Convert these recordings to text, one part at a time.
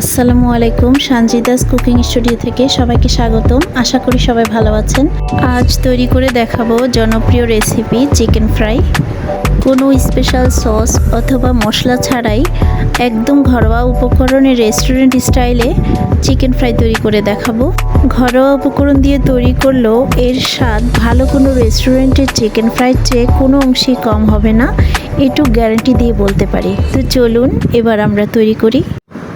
আসসালামু আলাইকুম, Sanjida's cooking studio থেকে সবাইকে স্বাগতম। আশা করি সবাই ভালো আছেন। আজ তৈরি করে দেখাবো জনপ্রিয় রেসিপি চিকেন ফ্রাই। কোনো স্পেশাল সস অথবা মশলা ছাড়াই একদম ঘরোয়া উপকরণে রেস্টুরেন্ট স্টাইলে চিকেন ফ্রাই তৈরি করে দেখাবো। ঘরোয়া উপকরণ দিয়ে তৈরি করলেও এর স্বাদ ভালো কোনো রেস্টুরেন্টের চিকেন ফ্রাইর চেয়ে কোনো অংশেই কম হবে না এটু গ্যারান্টি দিয়ে বলতে পারি। তো চলুন, এবার আমরা তৈরি করি।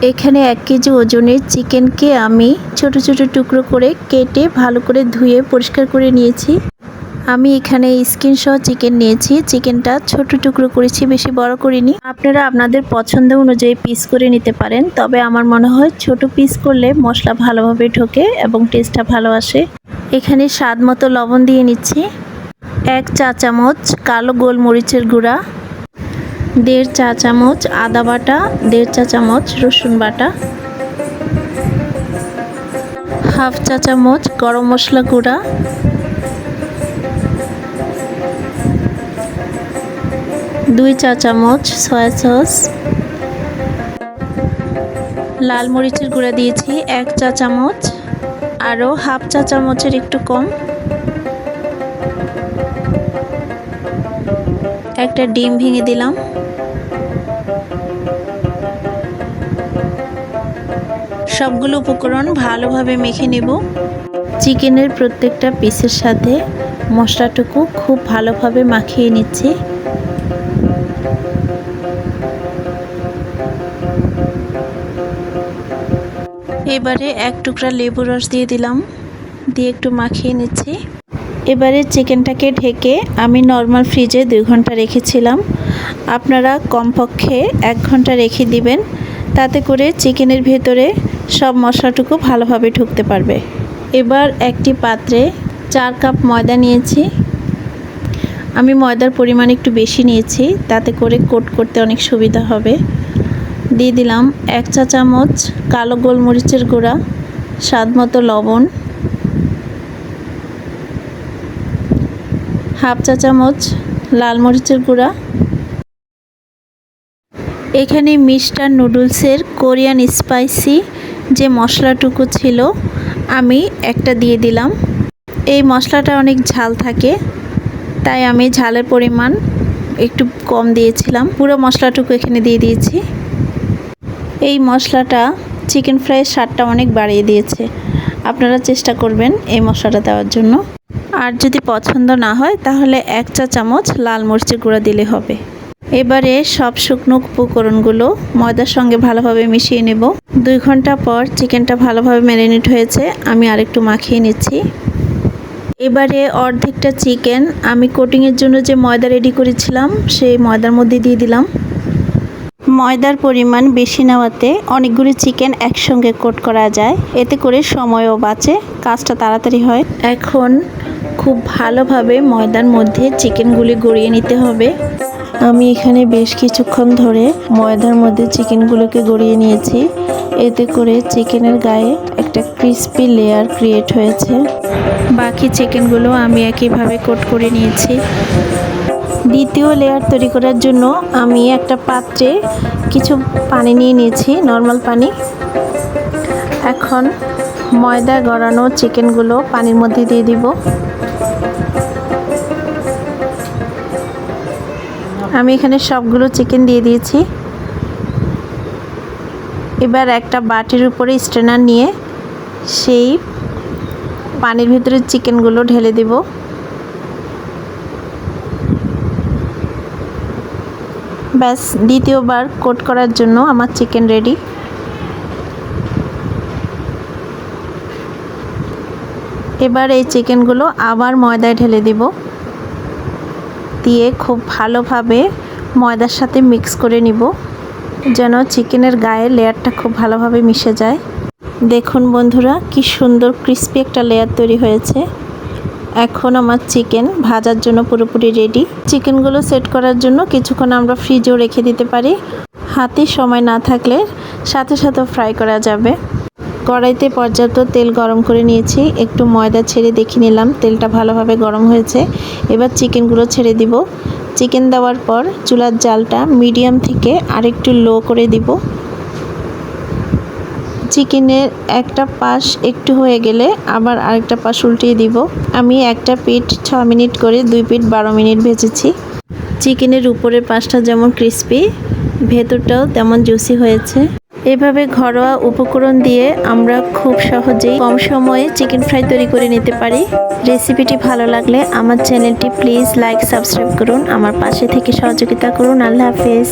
এখানে এক কেজি ওজনের চিকেনকে আমি ছোট ছোট টুকরো করে কেটে ভালো করে ধুয়ে পরিষ্কার করে নিয়েছি। আমি এখানে স্কিন সহ চিকেন নিয়েছি। চিকেনটা ছোট টুকরো করেছি, বেশি বড় করিনি। আপনারা আপনাদের পছন্দ অনুযায়ী পিস করে নিতে পারেন, তবে আমার মনে হয় ছোট পিস করলে মশলা ভালোভাবে ঢোকে এবং টেস্টটা ভালো আসে। এখানে স্বাদ মতো লবণ দিয়ে নিচ্ছি। এক চা চামচ কালো গোলমরিচের গুঁড়া দেড় চা চামচ আদা বাটা, দেড় চা চামচ রসুন বাটা, হাফ চা চামচ গরম মশলা গুঁড়া, দুই চা চামচ সয়া সস, লাল মরিচের গুঁড়া দিয়েছি, এক চা চামচ, আরও হাফ চা চামচের একটু কম, একটা ডিম ভেঙে দিলাম। সবগুলো উপকরণ ভালোভাবে মেখে নেব। চিকেনের প্রত্যেকটা পিসের সাথে মশলাটুকু খুব ভালোভাবে মাখিয়ে নিচ্ছি। এবারে এক টুকরা লেবু রস দিয়ে দিলাম, দিয়ে একটু মাখিয়ে নিচ্ছি। এবারে চিকেনটাকে ঢেকে আমি নর্মাল ফ্রিজে দুই ঘণ্টা রেখেছিলাম। আপনারা কমপক্ষে এক ঘণ্টা রেখে দিবেন, তাতে করে চিকেনের ভেতরে সব মশলাটুকু ভালোভাবে ঢুকতে পারবে। এবার একটি পাত্রে চার কাপ ময়দা নিয়েছি। আমি ময়দার পরিমাণ একটু বেশি নিয়েছি, তাতে করে কোট করতে অনেক সুবিধা হবে। দিয়ে দিলাম এক চা চামচ কালো গোলমরিচের গুঁড়া, স্বাদ মতো লবণ, হাফ চা চামচ লাল মরিচের গুঁড়া। এখানে মিস্টার নুডলসের কোরিয়ান স্পাইসি যে মশলাটুকু ছিল, আমি একটা দিয়ে দিলাম। এই মশলাটা অনেক ঝাল থাকে, তাই আমি ঝালের পরিমাণ একটু কম দিয়েছিলাম। পুরো মশলাটুকু এখানে দিয়ে দিয়েছি। এই মশলাটা চিকেন ফ্রাইয়ের স্বাদটা অনেক বাড়িয়ে দিয়েছে। আপনারা চেষ্টা করবেন এই মশলাটা দেওয়ার জন্য। আর যদি পছন্দ না হয়, তাহলে এক চা চামচ লাল মরিচের গুঁড়া দিলে হবে। এবারে সব শুকনো উপকরণগুলো ময়দার সঙ্গে ভালোভাবে মিশিয়ে নেব। দুই ঘণ্টা পর চিকেনটা ভালোভাবে ম্যারিনেট হয়েছে, আমি আরেকটু মাখিয়ে নিচ্ছি। এবারে অর্ধেকটা চিকেন, আমি কোটিংয়ের জন্য যে ময়দা রেডি করেছিলাম, সেই ময়দার মধ্যে দিয়ে দিলাম। ময়দার পরিমাণ বেশি নেওয়াতে অনেকগুলি চিকেন একসঙ্গে কোট করা যায়, এতে করে সময়ও বাঁচে, কাজটা তাড়াতাড়ি হয়। এখন খুব ভালোভাবে ময়দার মধ্যে চিকেনগুলি গড়িয়ে নিতে হবে। আমি এখানে বেশ কিছুক্ষণ ধরে ময়দার মধ্যে চিকেনগুলোকে গড়িয়ে নিয়েছি। এতে করে চিকেনের গায়ে একটা ক্রিস্পি লেয়ার ক্রিয়েট হয়েছে। বাকি চিকেনগুলো আমি একইভাবে কোট করে নিয়েছি। দ্বিতীয় লেয়ার তৈরি করার জন্য আমি একটা পাত্রে কিছু পানি নিয়ে নিয়েছি, নর্মাল পানি। এখন ময়দা গড়ানো চিকেনগুলো পানির মধ্যে দিয়ে দিব। আমি এখানে সবগুলো চিকেন দিয়ে দিয়েছি। এবার একটা বাটির উপরে স্ট্রেনার নিয়ে সেই পানির ভিতরে চিকেনগুলো ঢেলে দিব। ব্যাস, দ্বিতীয়বার কোট করার জন্য আমার চিকেন রেডি এবার এই চিকেনগুলো আবার ময়দায় ঢেলে দিব। দিয়ে খুব ভালোভাবে ময়দার সাথে মিক্স করে নিব, যেন চিকেনের গায়ে লেয়ারটা খুব ভালোভাবে মিশে যায়। দেখুন বন্ধুরা, কি সুন্দর ক্রিস্পি একটা লেয়ার তৈরি হয়েছে। এখন আমার চিকেন ভাজার জন্য পুরোপুরি রেডি। চিকেনগুলো সেট করার জন্য কিছুক্ষণ আমরা ফ্রিজেও রেখে দিতে পারি। হাতে সময় না থাকলে সাথে সাথে ফ্রাই করা যাবে। কড়াইতে পর্যাপ্ত তেল গরম করে নিয়েছি। একটু ময়দা ছেড়ে দেখে নিলাম, তেলটা ভালোভাবে গরম হয়েছে। এবার চিকেনগুলো ছেড়ে দিব। চিকেন দেওয়ার পর চুলার জালটা মিডিয়াম থেকে আরেকটু লো করে দিব। চিকেনের একটা পাশ একটু হয়ে গেলে আবার আরেকটা পাশ উল্টিয়ে দিব। আমি একটা পিঠ ছ মিনিট করে দুই পিঠ বারো মিনিট ভেজেছি। চিকেনের উপরের পাশটা যেমন ক্রিস্পি ভেতরটাও তেমন জুসি হয়েছে। এভাবে ঘরোয়া উপকরণ দিয়ে আমরা খুব সহজেই কম সময়ে চিকেন ফ্রাই তৈরি করে নিতে পারি। রেসিপিটি ভালো লাগলে আমার চ্যানেলটি প্লিজ লাইক সাবস্ক্রাইব করুন, আমার পাশে থেকে সহযোগিতা করুন। আল্লাহ হাফেজ।